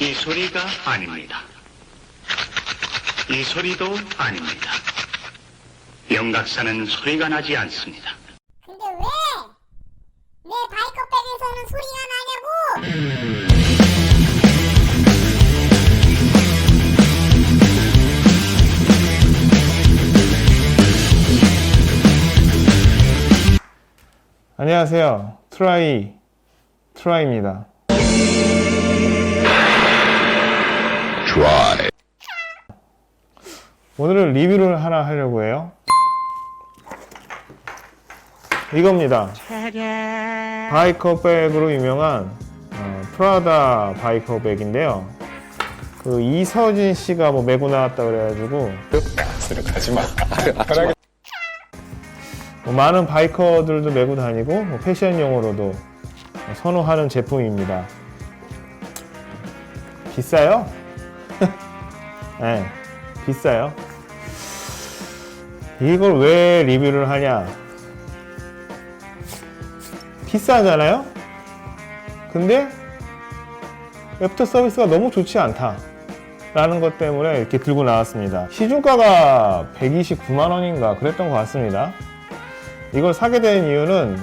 이 소리가 아닙니다. 이 소리도 아닙니다. 영각사는 소리가 나지 않습니다. 근데 왜? 내 바이커백에서는 소리가 나냐고! 안녕하세요. 트라이, 트라이입니다. 오늘은 리뷰를 하나 하려고 해요. 이겁니다. 바이커백으로 유명한 어, 프라다 바이커백인데요. 그 이서진 씨가 뭐 메고 나왔다 그래가지고 뭐 많은 바이커들도 메고 다니고 뭐 패션용으로도 선호하는 제품입니다. 비싸요? 네, 비싸요. 이걸 왜 리뷰를 하냐? 비싸잖아요? 근데 애프터 서비스가 너무 좋지 않다. 라는 것 때문에 이렇게 들고 나왔습니다. 시중가가 129만 원인가 그랬던 것 같습니다. 이걸 사게 된 이유는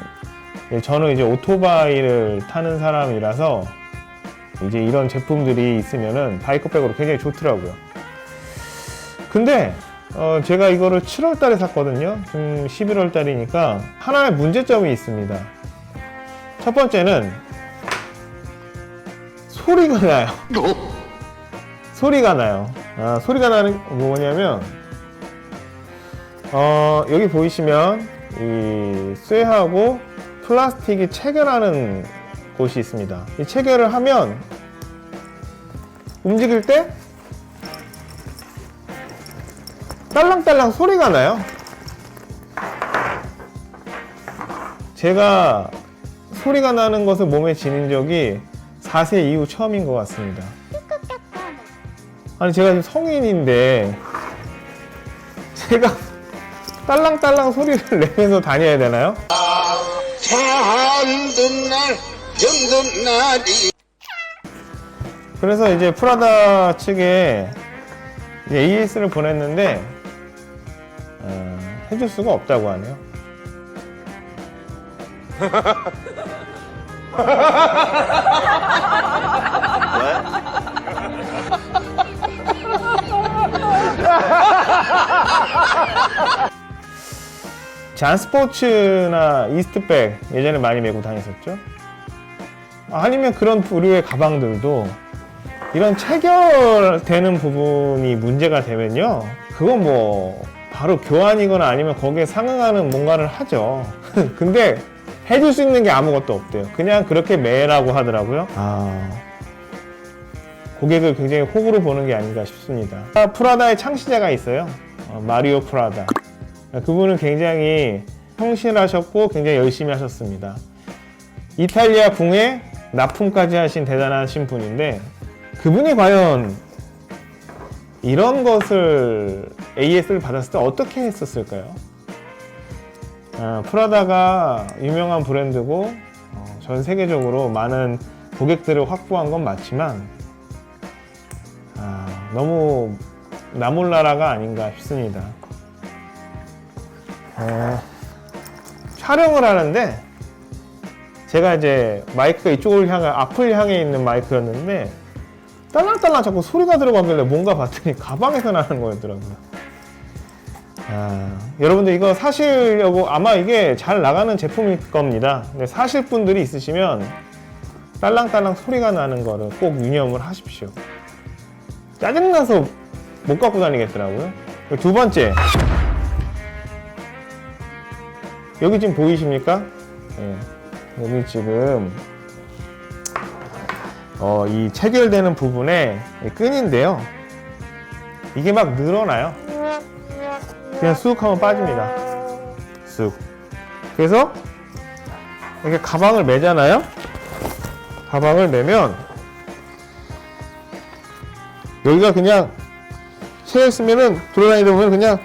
예, 저는 이제 오토바이를 타는 사람이라서 이제 이런 제품들이 있으면은 바이크백으로 굉장히 좋더라고요. 근데 어, 제가 이거를 7월 달에 샀거든요. 지금 11월 달이니까 하나의 문제점이 있습니다. 첫 번째는 소리가 나요. 소리가 나요. 아, 소리가 나는 게 뭐냐면 어, 여기 보이시면 이 쇠하고 플라스틱이 체결하는 곳이 있습니다. 이 체결을 하면 움직일 때 딸랑딸랑 소리가 나요. 제가 소리가 나는 것을 몸에 지닌 적이 4세 이후 처음인 것 같습니다. 아니 제가 지금 성인인데 제가 딸랑딸랑 소리를 내면서 다녀야 되나요? 그래서 이제 프라다 측에 AS를 보냈는데 어, 해줄 수가 없다고 하네요. 잔스포츠나 이스트백 예전에 많이 메고 다녔었죠. 아니면 그런 부류의 가방들도 이런 체결되는 부분이 문제가 되면요. 그건 뭐 바로 교환이거나 아니면 거기에 상응하는 뭔가를 하죠. 근데 해줄 수 있는 게 아무것도 없대요. 그냥 그렇게 매라고 하더라고요. 아. 고객을 굉장히 호구로 보는 게 아닌가 싶습니다. 아, 프라다의 창시자가 있어요. 어, 마리오 프라다. 그분은 굉장히 성실하셨고 굉장히 열심히 하셨습니다. 이탈리아 궁에 납품까지 하신 대단하신 분인데 그분이 과연 이런 것을 AS를 받았을 때 어떻게 했었을까요? 아, 프라다가 유명한 브랜드고 어, 전 세계적으로 많은 고객들을 확보한 건 맞지만 아, 너무 나몰라라가 아닌가 싶습니다. 어, 촬영을 하는데 제가 이제 마이크가 이쪽을 향해 앞을 향해 있는 마이크였는데 딸랑딸랑 자꾸 소리가 들어가길래 뭔가 봤더니 가방에서 나는 거였더라고요. 아, 여러분들 이거 사시려고 아마 이게 잘 나가는 제품일 겁니다. 근데 사실 분들이 있으시면 딸랑딸랑 소리가 나는 거를 꼭 유념을 하십시오. 짜증나서 못 갖고 다니겠더라고요. 두 번째. 여기 지금 보이십니까? 예. 여기 지금 어, 이 체결되는 부분에 이 끈인데요. 이게 막 늘어나요. 그냥 쑥 하면 빠집니다. 쑥. 그래서 이렇게 가방을 매잖아요. 가방을 매면 여기가 그냥 채여 있으면은 돌아다니다 보면 그냥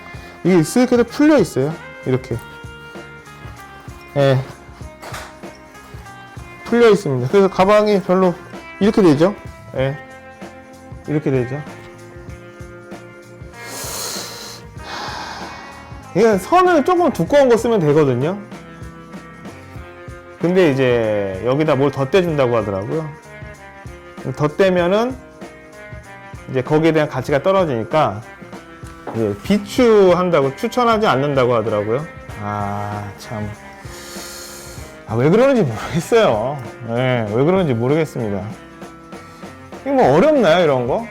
이게 쓱 해서 풀려 있어요. 이렇게. 예. 풀려 있습니다. 그래서 가방이 별로 이렇게 되죠. 예. 이렇게 되죠. 이게 선을 조금 두꺼운 거 쓰면 되거든요. 근데 이제 여기다 뭘 덧대준다고 하더라고요. 덧대면은 이제 거기에 대한 가치가 떨어지니까 비추한다고 추천하지 않는다고 하더라고요. 아 참. 아, 왜 그러는지 모르겠어요. 네, 왜 그러는지 모르겠습니다. 이거 뭐 어렵나요, 이런 거?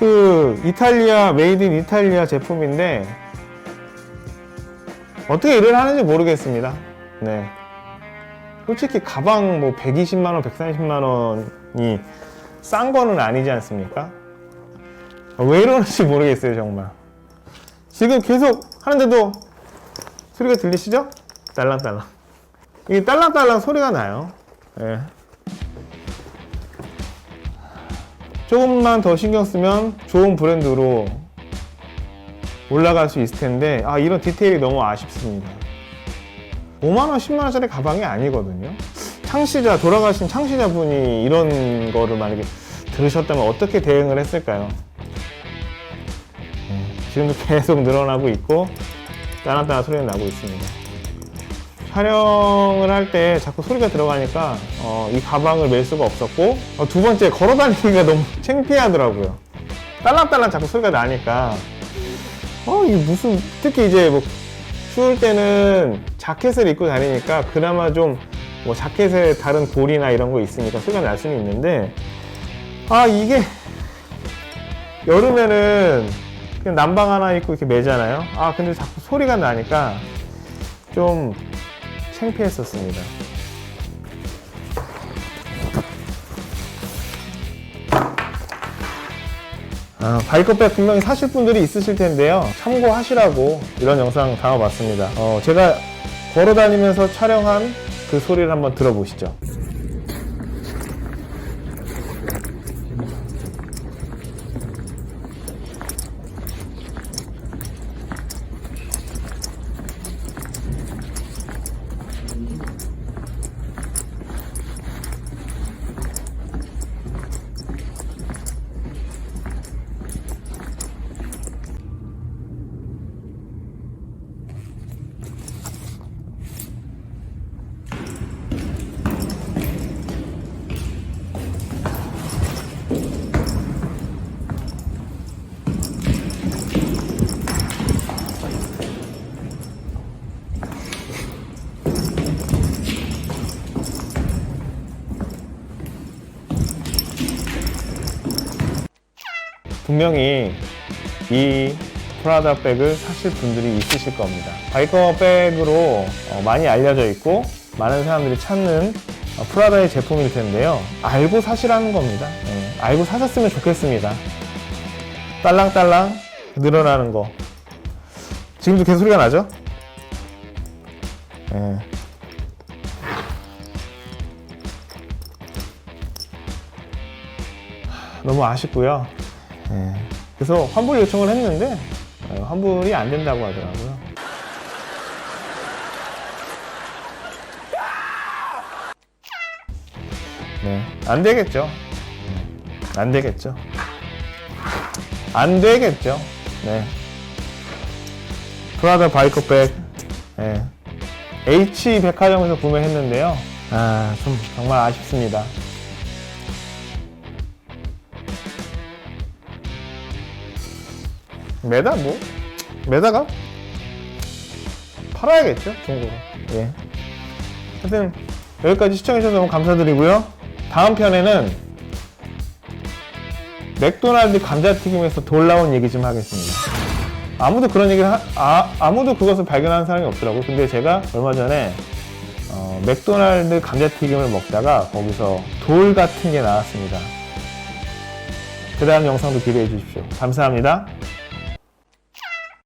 그 이탈리아 메이드 인 이탈리아 제품인데 어떻게 일을 하는지 모르겠습니다. 네. 솔직히 가방 뭐 120만 원, 130만 원이 싼 거는 아니지 않습니까? 아, 왜 이러는지 모르겠어요, 정말. 지금 계속 하는데도 소리가 들리시죠? 딸랑딸랑. 이게 딸랑딸랑 소리가 나요. 예. 조금만 더 신경 쓰면 좋은 브랜드로 올라갈 수 있을 텐데, 아, 이런 디테일이 너무 아쉽습니다. 5만원, 10만원짜리 가방이 아니거든요. 창시자, 돌아가신 창시자분이 이런 거를 만약에 들으셨다면 어떻게 대응을 했을까요? 네, 지금도 계속 늘어나고 있고, 따란따란 소리가 나고 있습니다. 촬영을 할 때 자꾸 소리가 들어가니까 어, 이 가방을 멜 수가 없었고 어, 두 번째 걸어 다니기가 너무 창피하더라고요. 딸랑딸랑 자꾸 소리가 나니까 어, 이 무슨 특히 이제 뭐 추울 때는 자켓을 입고 다니니까 그나마 좀 뭐 자켓에 다른 골이나 이런 거 있으니까 소리가 날 수는 있는데 아 이게 여름에는 그냥 난방 하나 입고 이렇게 매잖아요. 아 근데 자꾸 소리가 나니까 좀 창피했었습니다. 아, 바이커백 분명히 사실 분들이 있으실 텐데요. 참고하시라고 이런 영상 담아봤습니다. 어, 제가 걸어 다니면서 촬영한 그 소리를 한번 들어보시죠. 분명히 이 프라다 백을 사실 분들이 있으실 겁니다. 바이커 백으로 어, 많이 알려져 있고 많은 사람들이 찾는 어, 프라다의 제품일 텐데요. 알고 사시라는 겁니다. 예, 알고 사셨으면 좋겠습니다. 딸랑딸랑 늘어나는 거. 지금도 계속 소리가 나죠? 예. 너무 아쉽고요. 예. 그래서 환불 요청을 했는데 어, 환불이 안 된다고 하더라고요. 네, 안 되겠죠. 네, 안 되겠죠. 안 되겠죠. 네. 프라다 바이커백 네. H 백화점에서 구매했는데요. 아, 좀 정말 아쉽습니다. 메다 뭐? 메다가? 팔아야겠죠 중고로 예. 하여튼 여기까지 시청해주셔서 너무 감사드리고요. 다음 편에는 맥도날드 감자튀김에서 돌 나온 얘기 좀 하겠습니다. 아무도 그런 얘기를 하, 아, 아무도 그것을 발견하는 사람이 없더라고요. 근데 제가 얼마 전에 어, 맥도날드 감자튀김을 먹다가 거기서 돌 같은 게 나왔습니다. 그 다음 영상도 기대해 주십시오. 감사합니다